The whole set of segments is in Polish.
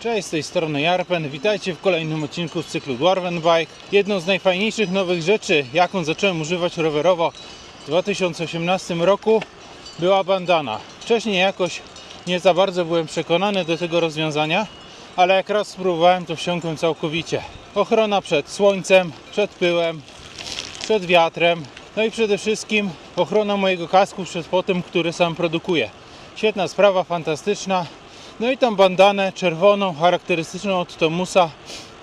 Cześć, z tej strony Jarpen. Witajcie w kolejnym odcinku z cyklu Dwarven Bike. Jedną z najfajniejszych nowych rzeczy, jaką zacząłem używać rowerowo w 2018 roku, była bandana. Wcześniej jakoś nie za bardzo byłem przekonany do tego rozwiązania, ale jak raz spróbowałem, to wsiąkłem całkowicie. Ochrona przed słońcem, przed pyłem, przed wiatrem, no i przede wszystkim ochrona mojego kasku przed potem, który sam produkuję. Świetna sprawa, fantastyczna. No i tą bandanę czerwoną, charakterystyczną od Tomusa,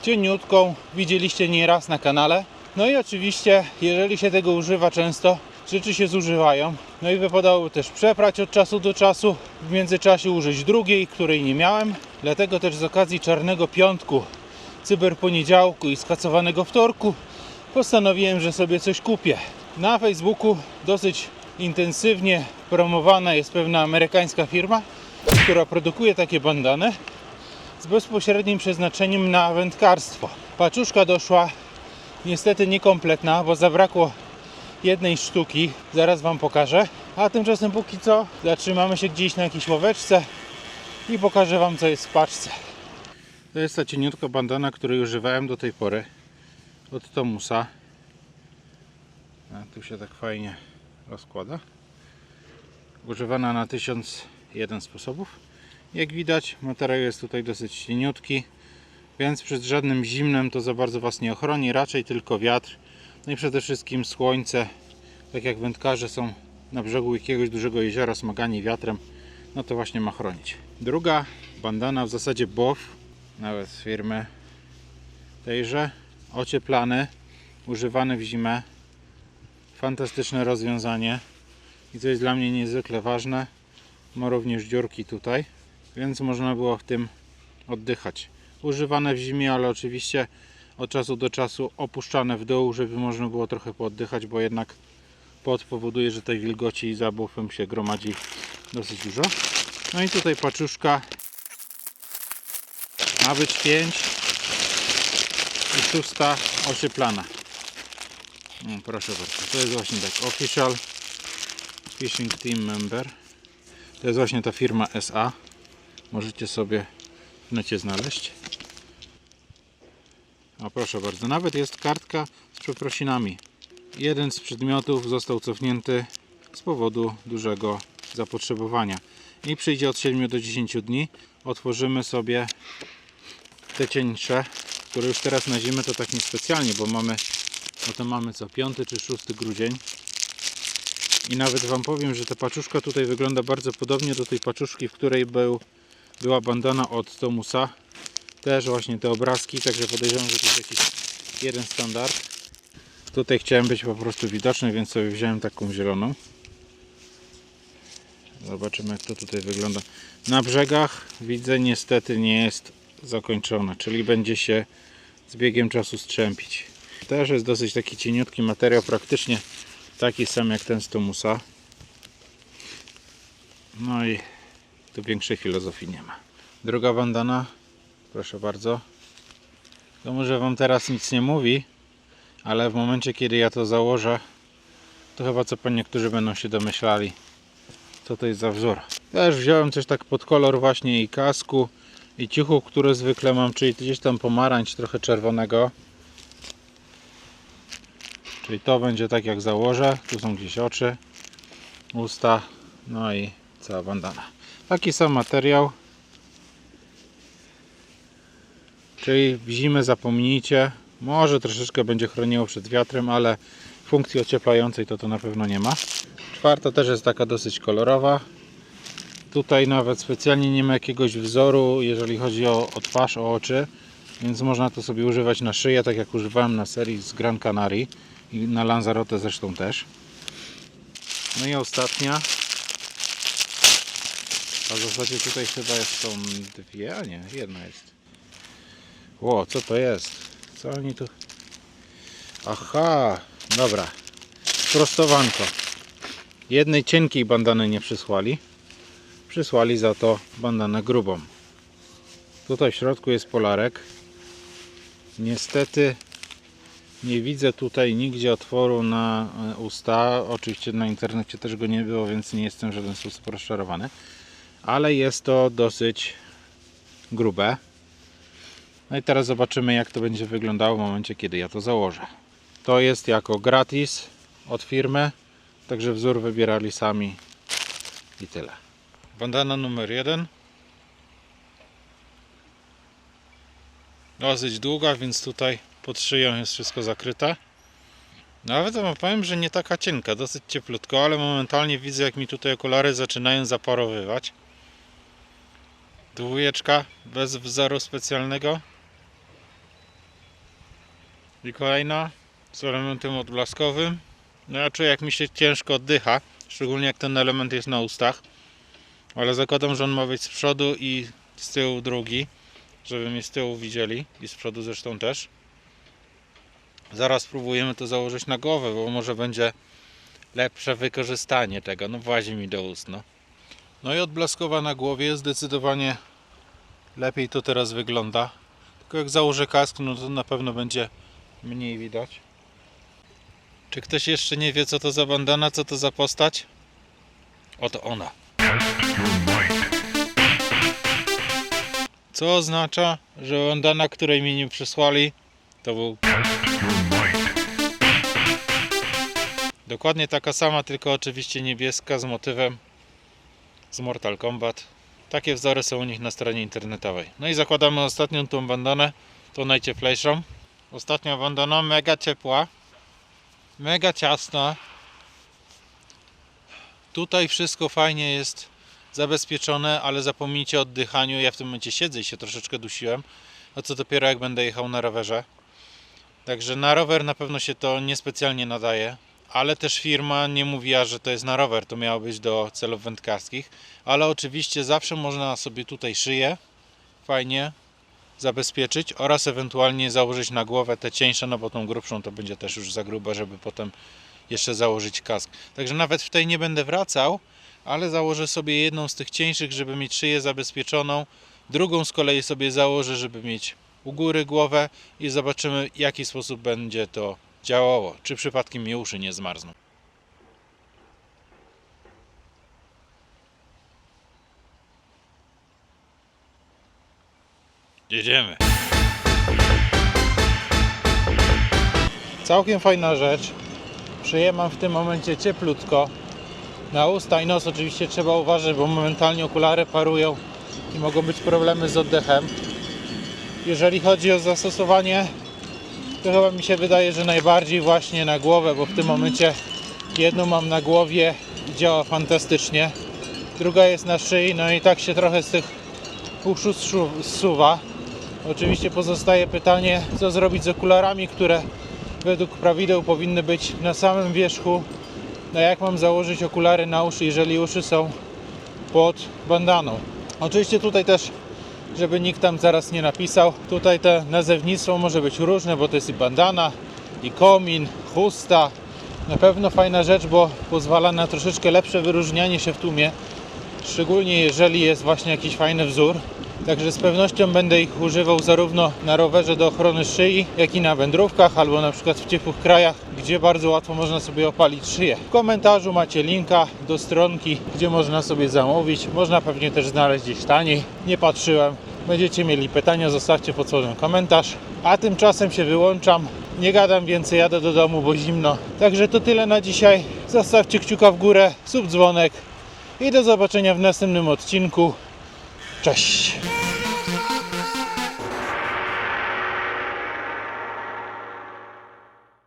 cieniutką, widzieliście nieraz na kanale. No i oczywiście, jeżeli się tego używa często, rzeczy się zużywają. No i wypadałoby też przeprać od czasu do czasu, w międzyczasie użyć drugiej, której nie miałem. Dlatego też z okazji czarnego piątku, cyberponiedziałku i skacowanego wtorku postanowiłem, że sobie coś kupię. Na Facebooku dosyć intensywnie promowana jest pewna amerykańska firma, która produkuje takie bandany z bezpośrednim przeznaczeniem na wędkarstwo. Paczuszka doszła niestety niekompletna, bo zabrakło jednej sztuki. Zaraz Wam pokażę. A tymczasem póki co zatrzymamy się gdzieś na jakiejś łoweczce i pokażę Wam co jest w paczce. To jest ta cieniutka bandana, której używałem do tej pory od Tomusa. A tu się tak fajnie rozkłada. Używana na 1001 sposobów. Jak widać, materiał jest tutaj dosyć cieniutki, więc przed żadnym zimnem to za bardzo Was nie ochroni, raczej tylko wiatr. No i przede wszystkim słońce, tak jak wędkarze są na brzegu jakiegoś dużego jeziora smagani wiatrem, no to właśnie ma chronić. Druga bandana w zasadzie BOF, nawet z firmy tejże, ocieplany, używany w zimę. Fantastyczne rozwiązanie i co jest dla mnie niezwykle ważne, ma również dziurki tutaj, więc można było w tym oddychać. Używane w zimie, ale oczywiście od czasu do czasu opuszczane w dół, żeby można było trochę pooddychać, bo jednak pot powoduje, że tej wilgoci i za bufem się gromadzi dosyć dużo. No i tutaj paczuszka ma być 5 i szósta ocieplana. No, proszę bardzo, to jest właśnie tak official Fishing Team Member. To jest właśnie ta firma SA. Możecie sobie w necie znaleźć. O proszę bardzo, nawet jest kartka z przeprosinami. Jeden z przedmiotów został cofnięty z powodu dużego zapotrzebowania. I przyjdzie od 7 do 10 dni. Otworzymy sobie te cieńsze, które już teraz na zimę to tak niespecjalnie, bo mamy, no to mamy co, 5 czy 6 grudzień. I nawet Wam powiem, że ta paczuszka tutaj wygląda bardzo podobnie do tej paczuszki, w której był, była bandana od Tomusa. Też właśnie te obrazki, także podejrzewam, że to jest jakiś jeden standard. Tutaj chciałem być po prostu widoczny, więc sobie wziąłem taką zieloną. Zobaczymy jak to tutaj wygląda. Na brzegach widzę niestety nie jest zakończone, czyli będzie się z biegiem czasu strzępić. Też jest dosyć taki cieniutki materiał, praktycznie taki sam jak ten z Tomusa. No i tu większej filozofii nie ma. Druga bandana, proszę bardzo. To może Wam teraz nic nie mówi, ale w momencie kiedy ja to założę, to chyba co po niektórzy będą się domyślali, co to jest za wzór. Też wziąłem coś tak pod kolor właśnie i kasku, i ciuchu, które zwykle mam, czyli gdzieś tam pomarańcz, trochę czerwonego. Czyli to będzie tak jak założę. Tu są gdzieś oczy, usta, no i cała bandana. Taki sam materiał. Czyli w zimę zapomnijcie. Może troszeczkę będzie chroniło przed wiatrem, ale funkcji ocieplającej to to na pewno nie ma. Czwarta też jest taka dosyć kolorowa. Tutaj nawet specjalnie nie ma jakiegoś wzoru, jeżeli chodzi o, o twarz, o oczy, więc można to sobie używać na szyję, tak jak używałem na serii z Gran Canaria i na Lanzarote zresztą też. No i ostatnia. A w zasadzie tutaj chyba są dwie, a nie, jedna jest. Ło, co to jest? Co oni tu... Aha, dobra. Prostowanko. Jednej cienkiej bandany nie przysłali przysłali za to bandanę grubą. Tutaj w środku jest polarek. Niestety Nie widzę tutaj nigdzie otworu na e, usta. Oczywiście na internecie też go nie było, więc nie jestem w żaden sposób rozczarowany. Ale jest to dosyć grube. No i teraz zobaczymy jak to będzie wyglądało w momencie kiedy ja to założę. To jest jako gratis od firmy, także wzór wybierali sami i tyle. Bandana numer jeden. Dosyć długa, więc tutaj pod szyją jest wszystko zakryte. Nawet wam powiem, że nie taka cienka, dosyć cieplutko, ale momentalnie widzę jak mi tutaj okulary zaczynają zaparowywać. Dwójeczka bez wzoru specjalnego. I kolejna z elementem odblaskowym. No ja czuję jak mi się ciężko oddycha, szczególnie jak ten element jest na ustach. Ale zakładam, że on ma być z przodu i z tyłu drugi, żeby mnie z tyłu widzieli i z przodu zresztą też. Zaraz spróbujemy to założyć na głowę, bo może będzie lepsze wykorzystanie tego. No włazi mi do ust, no. No i odblaskowa na głowie zdecydowanie lepiej to teraz wygląda. Tylko jak założę kask, no to na pewno będzie mniej widać. Czy ktoś jeszcze nie wie co to za bandana, co to za postać? Oto ona. Co oznacza, że bandana, której mi nie przysłali, to był dokładnie taka sama, tylko oczywiście niebieska z motywem z Mortal Kombat. Takie wzory są u nich na stronie internetowej. No i zakładamy ostatnią tą bandanę, tą najcieplejszą. Ostatnia bandana mega ciepła, mega ciasna. Tutaj wszystko fajnie jest zabezpieczone, ale zapomnijcie o oddychaniu. Ja w tym momencie siedzę i się troszeczkę dusiłem. A co dopiero jak będę jechał na rowerze. Także na rower na pewno się to niespecjalnie nadaje. Ale też firma nie mówiła, że to jest na rower, to miało być do celów wędkarskich. Ale oczywiście zawsze można sobie tutaj szyję fajnie zabezpieczyć oraz ewentualnie założyć na głowę te cieńsze, no bo tą grubszą to będzie też już za gruba, żeby potem jeszcze założyć kask. Także nawet w tej nie będę wracał, ale założę sobie jedną z tych cieńszych, żeby mieć szyję zabezpieczoną. Drugą z kolei sobie założę, żeby mieć u góry głowę i zobaczymy w jaki sposób będzie to działało. Czy przypadkiem mi uszy nie zmarzną. Jedziemy. Całkiem fajna rzecz. Szyję mam w tym momencie cieplutko. Na usta i nos oczywiście trzeba uważać, bo momentalnie okulary parują i mogą być problemy z oddechem. Jeżeli chodzi o zastosowanie, to chyba mi się wydaje, że najbardziej właśnie na głowę, bo w tym momencie jedną mam na głowie i działa fantastycznie. Druga jest na szyi, no i tak się trochę z tych uszu zsuwa. Oczywiście pozostaje pytanie, co zrobić z okularami, które według prawideł powinny być na samym wierzchu no jak mam założyć okulary na uszy, jeżeli uszy są pod bandaną? Oczywiście tutaj też, żeby nikt tam zaraz nie napisał, tutaj te nazewnictwo może być różne, bo to jest i bandana, i komin, chusta. Na pewno fajna rzecz, bo pozwala na troszeczkę lepsze wyróżnianie się w tłumie, szczególnie jeżeli jest właśnie jakiś fajny wzór. Także z pewnością będę ich używał zarówno na rowerze do ochrony szyi, jak i na wędrówkach, albo na przykład w ciepłych krajach, gdzie bardzo łatwo można sobie opalić szyję. W komentarzu macie linka do stronki, gdzie można sobie zamówić. Można pewnie też znaleźć gdzieś taniej. Nie patrzyłem. Będziecie mieli pytania, zostawcie pod spodem komentarz. A tymczasem się wyłączam. Nie gadam więcej, jadę do domu, bo zimno. Także to tyle na dzisiaj. Zostawcie kciuka w górę, subdzwonek i do zobaczenia w następnym odcinku. Cześć!